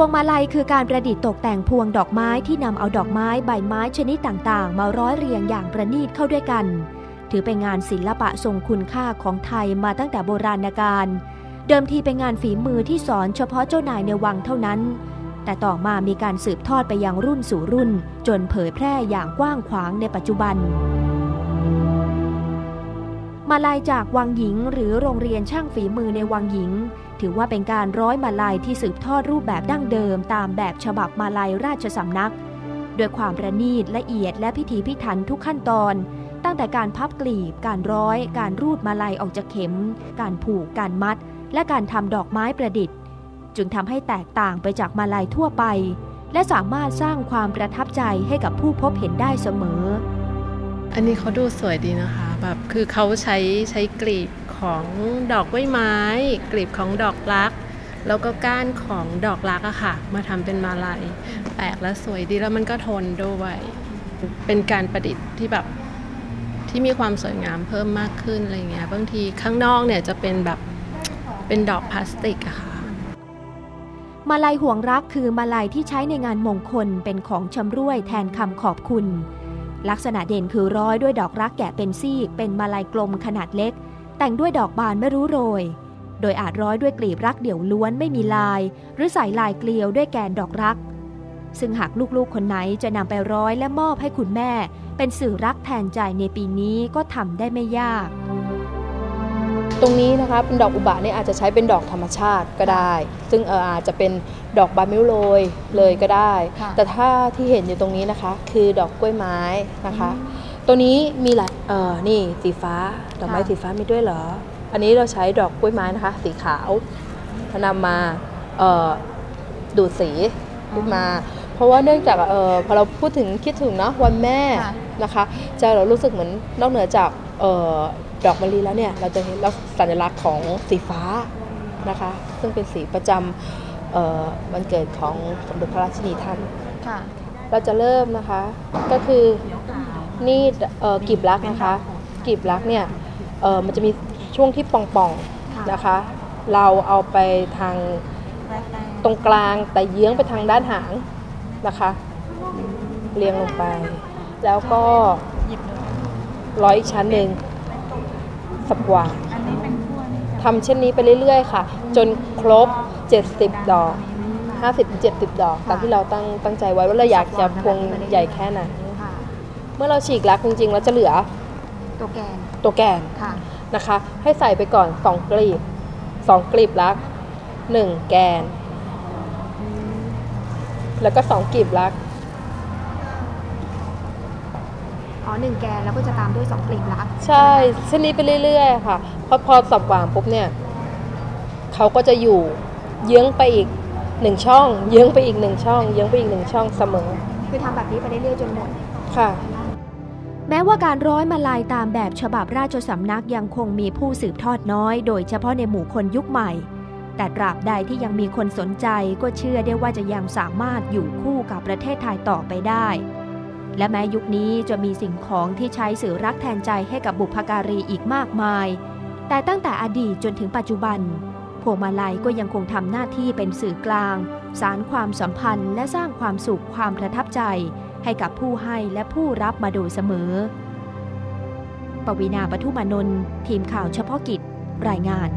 วงมาลัยคือการประดิษฐ์ตกแต่งพวงดอกไม้ที่นำเอาดอกไม้ใบไม้ชนิดต่างๆ มาร้อยเรียงอย่างประณีตเข้าด้วยกัน ถือเป็นงานศิลปะทรงคุณค่าของไทยมาตั้งแต่โบราณกาลเดิมทีเป็นงานฝีมือที่สอนเฉพาะเจ้านายในวังเท่านั้น แต่ต่อมามีการสืบทอดไปยังรุ่นสู่รุ่น จนเผยแพร่อย่างกว้างขวางในปัจจุบัน มาลายจากวังหญิง หรือโรงเรียนช่างฝีมือในวังหญิง ถือว่าเป็นการร้อยมาลายที่สืบทอดรูปแบบดั้งเดิม ตามแบบฉบับมาลายราชสำนักด้วยความประณีตละเอียดและพิถีพิถันทุกขั้นตอน ตั้งแต่การพับกลีบ การร้อย การรูดมาลายออกจากเข็ม การผูก การมัด และการทำดอกไม้ประดิษฐ์ จึงทำให้แตกต่างไปจากมาลายทั่วไป และสามารถสร้างความประทับใจให้กับผู้พบเห็นได้เสมอ อันนี้เขาดูสวยดีนะคะ แบบคือเขาใช้ใช้กลีบของดอกกล้วยไม้ กลีบของดอกรัก แล้วก็ก้านของดอกรักอะค่ะ มาทำเป็นมาลัยแปลกและสวยดีแล้วมันก็ทนด้วย เป็นการประดิษฐ์ที่แบบที่มีความสวยงามเพิ่มมากขึ้นอะไรเงี้ยบางทีข้างนอกเนี่ยจะเป็นแบบเป็นดอกพลาสติกอะค่ะมาลัยห่วงรักคือมาลัยที่ใช้ในงานมงคลเป็นของชำร่วยแทนคำขอบคุณ ลักษณะเด่นคือร้อยด้วยดอกรักแกะเป็นซีกเป็นมาลัยกลมขนาดเล็ก แต่งด้วยดอกบานไม่รู้โรย โดยอาจร้อยด้วยกลีบรักเดี่ยวล้วนไม่มีลาย หรือใส่ลายเกลียวด้วยแกนดอกรัก ซึ่งหากลูกๆคนไหนจะนำไปร้อยและมอบให้คุณแม่ เป็นสื่อรักแทนใจในปีนี้ก็ทำได้ไม่ยาก ตรงนี้นะคะเป็นดอกอุบะเนี่ยอาจจะใช้เป็นดอกธรรมชาติก็ได้ ซึ่งเอออาจจะเป็นดอกบานมิ้วโรยเลยก็ได้ ค่ะแต่ถ้าที่เห็นอยู่ตรงนี้นะคะ คือดอกกล้วยไม้นะคะ ตัวนี้มีหลายเออนี่สีฟ้าดอกไม้ค่ะ สีฟ้ามีด้วยเหรอ อันนี้เราใช้ดอกกล้วยไม้นะคะ สีขาวนำมาเอ่อดูดสีขึ้นมา เพราะว่าเนื่องจากเออพอเราพูดถึงคิดถึงเนาะวันแม่ค่ะ นะคะใจเรารู้สึกเหมือนนอกเหนือจากเออ ดอกมะลิแล้วเนี่ยเราจะเห็นลักษสัญลักษณ์ของสีฟ้านะคะซึ่งเป็นสีประจำเอ่อวันเกิดของสมเด็จพระราชินีท่านค่ะเราจะเริ่มนะคะก็คือนี่เอ่อกีบลักนะคะกีบลักเนี่ยเอ่อมันจะมีช่วงที่ป่องค่ะๆนะคะ เราเอาไปทางตรงกลางแต่เยื้องไปทางด้านหางนะคะ เรียงลงไป แล้วก็ ร้อยอีกชั้นหนึ่งสับหวานทำเช่นนี้ไปเรื่อยๆค่ะ จนครบ 70 ดอก 50-70 ดอก ตามที่เราตั้งตั้งใจไว้ว่าเราอยากจะพวงใหญ่แค่ไหนค่ะเมื่อเราฉีกลักจริงๆแล้วจะเหลือตัวแกนตัวแกนค่ะ นะคะ ให้ใส่ไปก่อน 2กลีบ 2กลีบลัก 1 แกน แล้วก็ 2กลีบลัก อ๋อหนึ่งแกนแล้วก็จะตามด้วยสองกลีบลักใช่เช่นนี้ไปเรื่อยๆค่ะพอพอสับหวานปุ๊บเนี่ยเขาก็จะอยู่เยื้องไปอีกหนึ่งช่อง เยื้องไปอีกหนึ่งช่อง เยื้องไปอีกหนึ่งช่องเสมอ คือทำแบบนี้ไปเรื่อยๆจนหมด ค่ะ แม้ว่าการร้อยมาลายตามแบบฉบับราชสำนักยังคงมีผู้สืบทอดน้อย โดยเฉพาะในหมู่คนยุคใหม่ แต่ตราบใดที่ยังมีคนสนใจก็เชื่อได้ว่าจะยังสามารถอยู่คู่กับประเทศไทยต่อไปได้ และแม้ยุคนี้จะมีสิ่งของที่ใช้สื่อรักแทนใจให้กับบุพการีอีกมากมาย แต่ตั้งแต่อดีตจนถึงปัจจุบัน พวงมาลัยก็ยังคงทำหน้าที่เป็นสื่อกลาง สารความสัมพันธ์และสร้างความสุขความประทับใจ ให้กับผู้ให้และผู้รับมาโดยเสมอ ปวีนาปทุมานนท์ทีมข่าวเฉพาะกิจ รายงาน